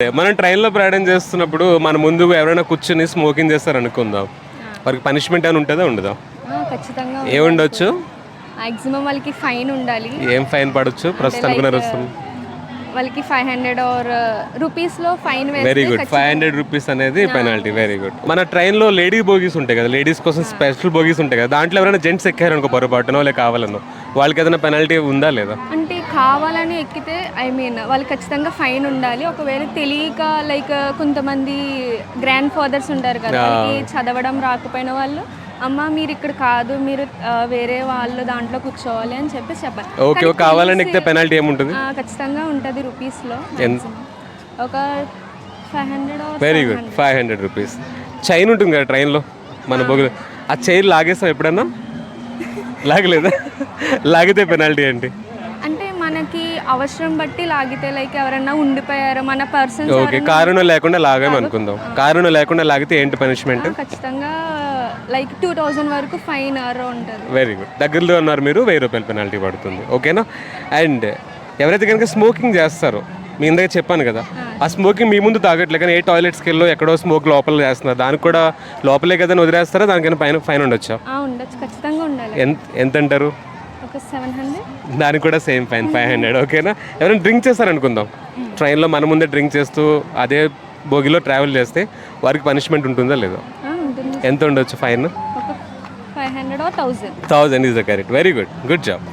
మనం ట్రైన్లో ప్రయాణం చేస్తున్నప్పుడు మన ముందు ఎవరైనా కూర్చొని స్మోకింగ్ చేస్తారు అనుకుందాం. వారికి పనిష్మెంట్ అని ఉంటుందా? ఉండదా? ఖచ్చితంగా ఏముండొచ్చు మాక్సిమం వాళ్ళకి ఫైన్ ఉండాలి. ఏం ఫైన్ పడవచ్చు ప్రస్తుతం వస్తుంది వాళ్ళకి ఫైవ్ హండ్రెడ్ ఆర్ రూపీస్లో fine very good five hundred rupees అనేది పెనాల్టీ వెరీ గుడ్ మన ట్రైన్లో లేడీ బోగీస్ ఉంటాయి కదా. లేడీస్ కోసం స్పెషల్ బోగీస్ ఉంటాయి కదా. దాంట్లో ఎవరైనా జెంట్స్ ఎక్కారు అనుకో పొరపాటునో లేక కావాలనో వాళ్ళకి ఏదైనా పెనాల్టీ ఉందా లేదా? అంటే కావాలని ఎక్కితే ఐ మీన్ వాళ్ళకి ఖచ్చితంగా ఫైన్ ఉండాలి. ఒకవేళ తెలియక లైక్ కొంతమంది గ్రాండ్ ఫాదర్స్ ఉంటారు కదా వాళ్ళకి చదవడం రాకపోయిన వాళ్ళు అమ్మ మీరు ఇక్కడ కాదు మీరు వేరే వాళ్ళు దాంట్లో కూర్చోవాలి అని చెప్పి చెప్పాలి. ఓకే కావాలని ఎక్కితే పెనాల్టీ ఏముంటుంది? ఖచ్చితంగా ఉంటుంది రూపీస్లో ఒక five hundred very good five hundred rupees chain ఉంటుంది కదా ట్రైన్లో మన బొగులు ఆ చైన్ లాగేస్తాం ఎప్పుడన్నా? లాగలేదా? లాగితే పెనాల్టీ ఏంటి? అంటే మనకి అవసరం బట్టి లాగితే లైక్ ఎవరైనా ఉండిపోయారు మన పర్సన్స్ ఓకే కారణం లేకుండా లాగాం అనుకుందాం. కారణం లేకుండా లాగితే ఏంటి పనిష్మెంట్ ఖచ్చితంగా లైక్ టూ థౌజండ్ వరకు ఫైన్ ఉంటుంది. వెరీ గుడ్ దగ్గరలో ఉన్నారు మీరు వెయ్యి రూపాయల పెనాల్టీ పడుతుంది. ఓకేనా అండ్ ఎవరైతే కనుక స్మోకింగ్ చేస్తారో మీ ఇందాక చెప్పాను కదా ఆ. స్మోకింగ్ మీ ముందు తాగట్లే కానీ ఏ టాయిలెట్స్కి వెళ్ళో ఎక్కడో స్మోక్ లోపల చేస్తున్నారు దానికి కూడా లోపలే కదా వదిలేస్తారా? దానికైనా పైన ఫైన్ ఉండొచ్చా? ఉండొచ్చు ఖచ్చితంగా ఉండాలి. ఎంత ఎంత అంటారు దానికి కూడా సేమ్ ఫైన్ ఫైవ్ హండ్రెడ్ ఓకేనా? ఎవరైనా డ్రింక్ చేస్తారనుకుందాం. ట్రైన్లో మన ముందే డ్రింక్ చేస్తూ అదే బోగిలో ట్రావెల్ చేస్తే వారికి పనిష్మెంట్ ఉంటుందా లేదా? ఎంత ఉండొచ్చు fine? Thousand is the correct very good good job